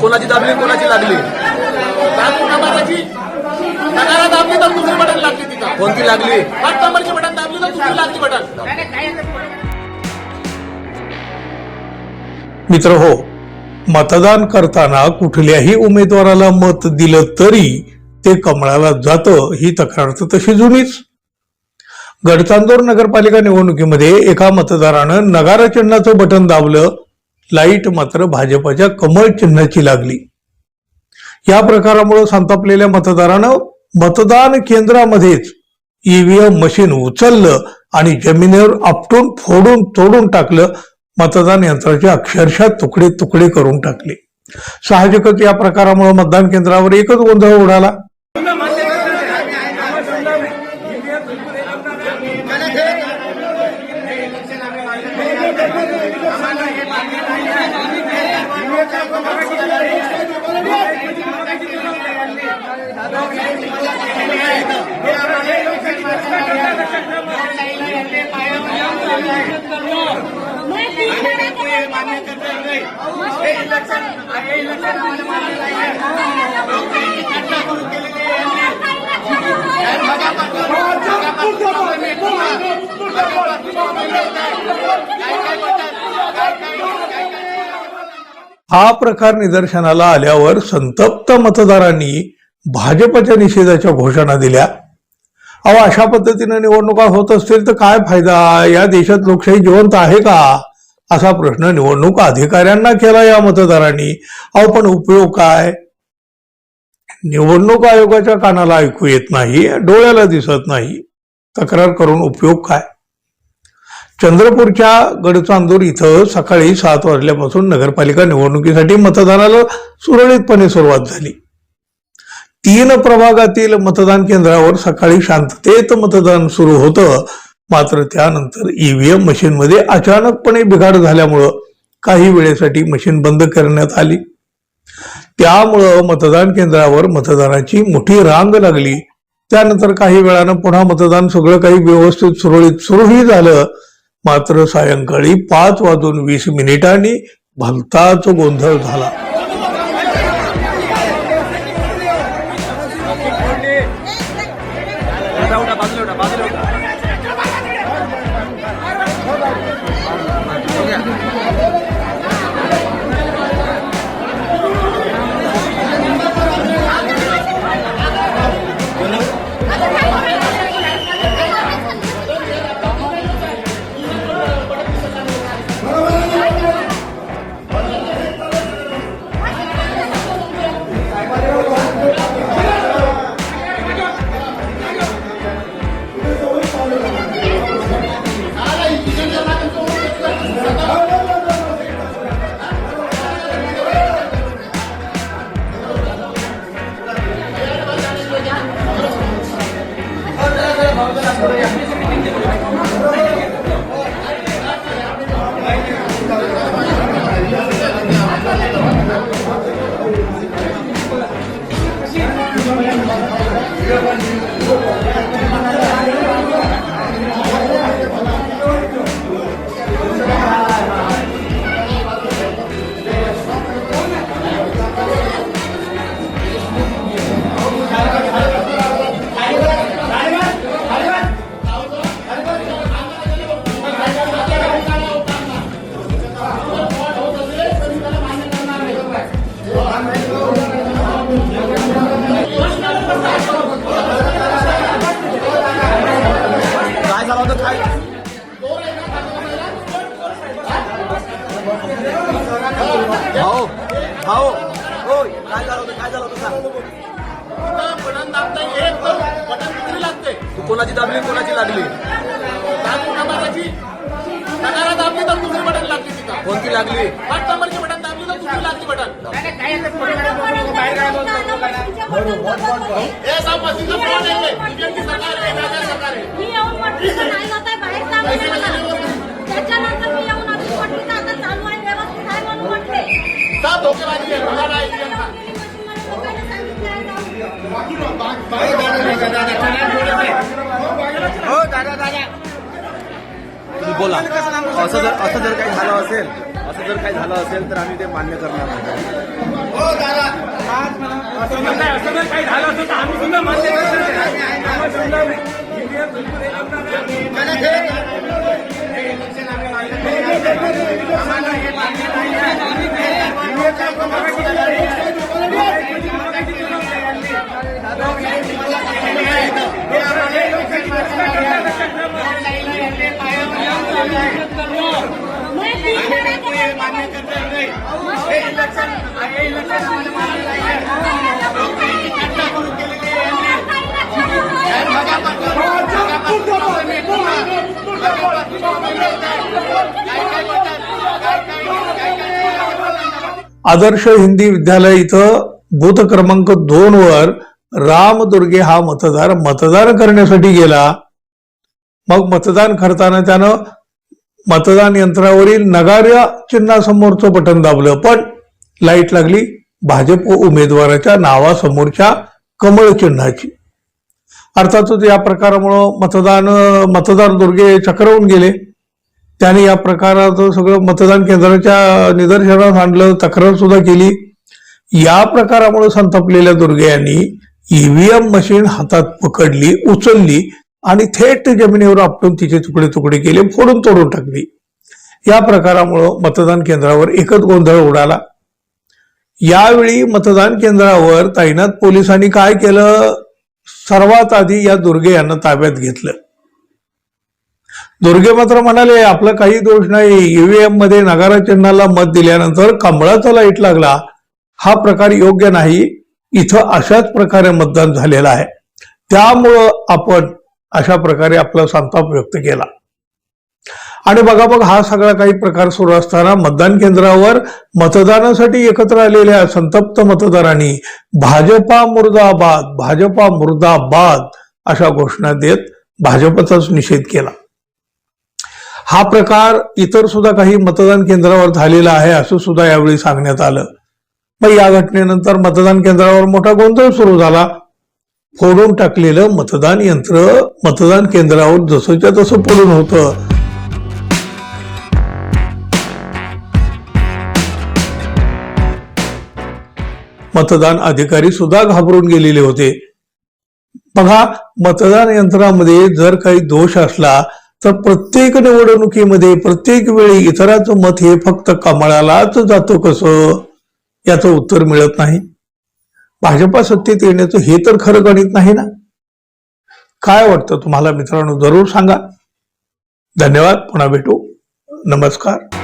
कोणाची दाबली कोणाची लागली? दाबली तर दुसरी बटन लागली तिथं. कोणती लागली? पाच नंबरची मित्र हो. मतदान करताना कुठल्याही उमेदवाराला मत दिलं तरी ते कमळाला जातं ही तक्रार तर तशी जुनीच. गडचांदोर नगरपालिका निवडणुकीमध्ये एका मतदारानं नगारा चिन्हाचं बटन दाबलं लाइट मात्र भाजपच्या कमळ चिन्हाची लागली. या प्रकारामुळे संतापलेल्या मतदारानं मतदान केंद्रामध्येच ईव्हीएम मशीन उचललं आणि जमिनीवर आपटून फोडून तोडून टाकलं मतदान यंत्राचे अक्षरशः तुकडे तुकडे करून टाकले. साहजिकच या प्रकारामुळे मतदान केंद्रावर एकच गोंधळ उडाला. हा प्रकार निदर्शनाला आल्यावर संतप्त मतदारांनी भाजपच्या निषेधाच्या घोषणा दिल्या. अहो अशा पद्धतीने निवडणुका होत असतील तर काय फायदा? या देशात लोकशाही जिवंत आहे का? असा प्रश्न निवडणूक अधिकाऱ्यांना केला या मतदारांनी. अहो पण उपयोग काय? निवडणूक आयोगाच्या कानाला ऐकू येत नाही डोळ्याला दिसत नाही. तक्रार करून उपयोग काय? चंद्रपूरच्या गडचांदूर इथं सकाळी सात वाजल्यापासून नगरपालिका निवडणुकीसाठी मतदानाला सुरळीतपणे सुरुवात झाली. तीन प्रभागातील मतदान केंद्रावर सकाळी शांततेत मतदान सुरू होतं. मात्र त्यानंतर ईव्हीएम मशीनमध्ये अचानकपणे बिघाड झाल्यामुळं काही वेळेसाठी मशीन बंद करण्यात आली. त्यामुळं मतदान केंद्रावर मतदानाची मोठी रांग लागली. त्यानंतर काही वेळानं पुन्हा मतदान सगळं काही व्यवस्थित सुरळीत सुरूही झालं. मात्र सायंकाळी पाच वाजून वीस मिनिटांनी भलताच गोंधळ झाला. कोणाची दाबली कोणाची लागली? दाबली तर दुसरी बटन लागली कोणती लागली पाच नंबरची बटन दाबली तर दुसरी लागली बटन चालू आहे व्यवस्थित आहे म्हणून मला नाही. यांना. तुम्ही बोला. असं जर असं जर काही झालं असेल असं जर काही झालं असेल तर आम्ही ते मान्य करणार नाही. आदर्श हिंदी विद्यालय इथं बूथ क्रमांक दोन वर राम दुर्गे हा मतदार मतदान करण्यासाठी गेला. मग मतदान करताना त्यानं मतदान यंत्रावरील नगाऱ्या चिन्हासमोरचं बटन दाबलं पण लाइट लागली. भाजप उमेदवाराच्या नावासमोरच्या कमळ चिन्हाची. अर्थातच या प्रकारामुळं मतदान मतदार दुर्गे चक्रवून गेले. त्याने या प्रकारात सगळं मतदान केंद्राच्या निदर्शनास आणलं तक्रार सुद्धा केली. या प्रकारामुळे संतापलेल्या दुर्गे यांनी ईव्हीएम मशीन हातात पकडली उचलली आणि थेट जमिनीवर आपटून तिचे तुकडे तुकडे केले फोडून तोडून टाकली. या प्रकारामुळं मतदान केंद्रावर एकच गोंधळ उडाला. यावेळी मतदान केंद्रावर तैनात पोलिसांनी काय केलं? सर्वात आधी या दुर्गे यांना ताब्यात घेतलं. दुर्गे मात्र म्हणाले आपला काही दोष नाही. ईव्हीएममध्ये नगारा चिन्हाला मत दिल्यानंतर कमळाचा लाइट लागला. हा प्रकार योग्य नाही. इथं अशाच प्रकारे मतदान झालेलं आहे. त्यामुळं आपण अशा प्रकारे आपला संताप व्यक्त केला. आणि बघा बघ हा सगळा काही प्रकार सुरू असताना मतदान केंद्रावर मतदानासाठी एकत्र आलेल्या संतप्त मतदारांनी भाजपा मुर्दाबाद भाजपा मुर्दाबाद अशा घोषणा देत भाजपचाच निषेध केला. हा प्रकार इतर सुद्धा काही मतदान केंद्रावर झालेला आहे असं सुद्धा यावेळी सांगण्यात आलं. मग या घटनेनंतर मतदान केंद्रावर मोठा गोंधळ सुरू झाला. फोडून टाकलेलं मतदान यंत्र मतदान केंद्रावर जसंच्या तसं पडून होतं. मतदान अधिकारी सुद्धा घाबरून गेलेले होते. बघा मतदान यंत्रामध्ये जर काही दोष असला तर प्रत्येक निवडणुकीमध्ये प्रत्येक वेळी इतरांचं मत हे फक्त कमळालाच जातो कसं? याचं उत्तर मिळत नाही. भाजपा सत्तेत येण्याचं हे तर खरं गणित नाही ना? काय वाटतं तुम्हाला मित्रांनो? जरूर सांगा. धन्यवाद. पुन्हा भेटू. नमस्कार.